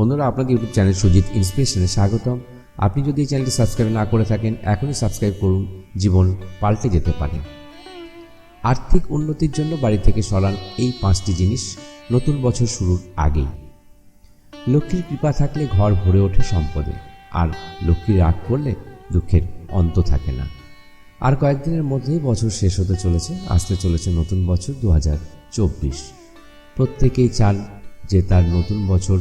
বন্ধুরা, আপনাদের YouTube channel Sujit ইন্সপিরেশনে স্বাগতম। আপনি যদি এই চ্যানেলটি সাবস্ক্রাইব না করে থাকেন, এখনই সাবস্ক্রাইব করুন, জীবন পাল্টে যেতে পারে। আর্থিক উন্নতির জন্য বাড়ি থেকে সরান এই পাঁচটি জিনিস নতুন বছর শুরুর আগেই। লক্ষ্মীর কৃপা থাকলে ঘর ভরে ওঠে সম্পদে, আর লক্ষ্মী রাগ করলে দুঃখের অন্ত থাকে না। আর কয়েকদিনের মধ্যেই বছর শেষ হতে চলেছে, আসতে চলেছে নতুন বছর দু হাজার চব্বিশ। প্রত্যেকেই চান যে তার নতুন বছর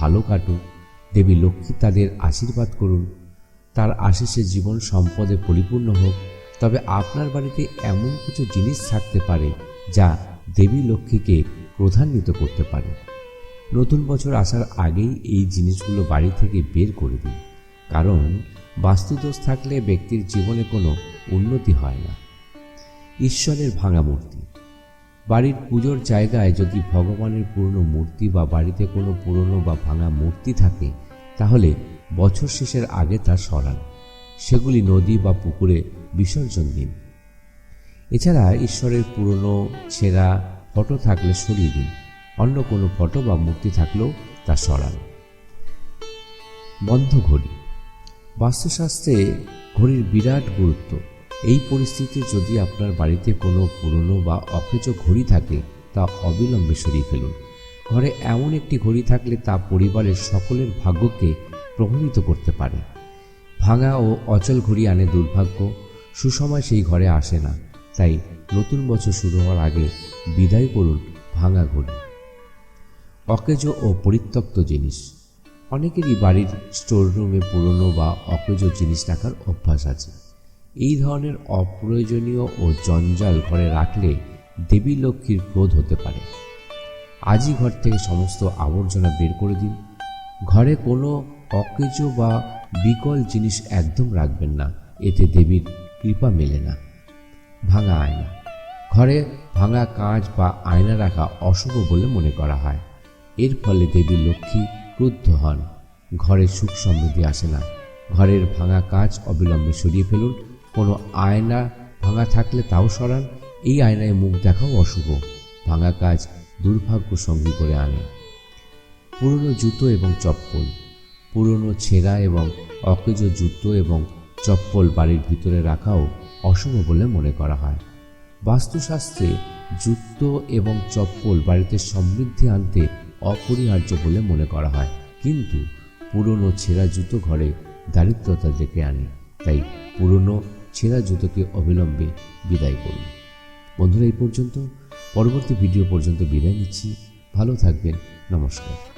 ভালো কাটুক, দেবী লক্ষ্মী তাদের আশীর্বাদ করুন। তার আশিসে জীবন সম্পদে পরিপূর্ণ হোক। তবে আপনার বাড়িতে এমন কিছু জিনিস থাকতে পারে যা দেবী লক্ষ্মীকে প্রধান্বিত করতে পারে। নতুন বছর আসার আগেই এই জিনিসগুলো বাড়ি থেকে বের করে দিন। কারণ বাস্তুদোষ থাকলে ব্যক্তির জীবনে কোনো উন্নতি হয় না। ঈশ্বরের ভাঙা মূর্তি। বাড়ির পুজোর জায়গায় যদি ভগবানের পুরনো মূর্তি বা বাড়িতে কোনো পুরনো বা ভাঙা মূর্তি থাকে, তাহলে বছর শেষের আগে তা সরান। সেগুলি নদী বা পুকুরে বিসর্জন দিন। এছাড়া ঈশ্বরের পুরনো ছেঁড়া ফটো থাকলে সরিয়ে দিন। অন্য কোনো ফটো বা মূর্তি থাকলেও তা সরান। বন্ধ ঘড়ি। বাস্তুশাস্ত্রে ঘড়ির বিরাট গুরুত্ব। এই পরিস্থিতি যদি আপনার বাড়িতে কোনো পুরনো বা অকেজ ঘড়ি থাকে, তা অবিলম্বে সরিয়ে ফেলুন। ঘরে এমন একটি ঘড়ি থাকলে তা পরিবারের সকলের ভাগ্যকে প্রভাবিত করতে পারে। ভাঙা ও অচল ঘড়ি আনে দুর্ভাগ্য, সুসময় সেই ঘরে আসে না। তাই নতুন বছর শুরু হওয়ার আগে বিদায় করুন ভাঙা ঘড়ি। অকেজ ও পরিত্যক্ত জিনিস। অনেকেরই বাড়ির স্টোর রুমে পুরনো বা অকেজ জিনিস রাখার অভ্যাস আছে। এই ধরনের অপ্রয়োজনীয় ও জঞ্জাল ঘরে রাখলে দেবী লক্ষ্মীর ক্রোধ হতে পারে। আজই ঘর থেকে সমস্ত আবর্জনা বের করে দিন। ঘরে কোনো অকেজ বা বিকল জিনিস একদম রাখবেন না, এতে দেবীর কৃপা মেলে না। ভাঙা আয়না। ঘরে ভাঙা কাঁচ বা আয়না রাখা অশুভ বলে মনে করা হয়। এর ফলে দেবী লক্ষ্মী ক্রুদ্ধ হন। ঘরে সুখ সমৃদ্ধি আসে না। ঘরের ভাঙা কাঁচ অবিলম্বে সরিয়ে ফেলুন। কোনো আয়না ভাঙা থাকলে তাও সরান। এই আয়নায় মুখ দেখাও অশুভ। ভাঙা কাজ দুর্ভাগ্য সঙ্গী করে আনে। পুরনো জুতো এবং চপ্পল, পুরনো ছেঁড়া এবং অকেজ জুতো এবং চপ্পল বাড়ির ভিতরে রাখাও অশুভ বলে মনে করা হয়। বাস্তুশাস্ত্রে জুতো এবং চপ্পল বাড়িতে সমৃদ্ধি আনতে অপরিহার্য বলে মনে করা হয়। কিন্তু পুরনো ছেঁড়া জুতো ঘরে দারিদ্রতা ডেকে আনে। তাই পুরনো ছেঁড়া জুতোকে অবিলম্বে বিদায় করুন। বন্ধুরা, এই পর্যন্ত। পরবর্তী ভিডিও পর্যন্ত বিদায় নিচ্ছি। ভালো থাকবেন। নমস্কার।